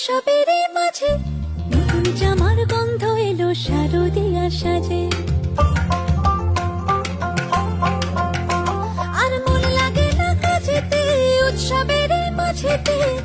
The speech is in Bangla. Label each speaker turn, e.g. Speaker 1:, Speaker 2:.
Speaker 1: উৎসবের মাঝে নতুন জামার গন্ধ এলো শারদিয়া সাজে আর মন লাগে না কাজেতে, উৎসবের মাঝেতে।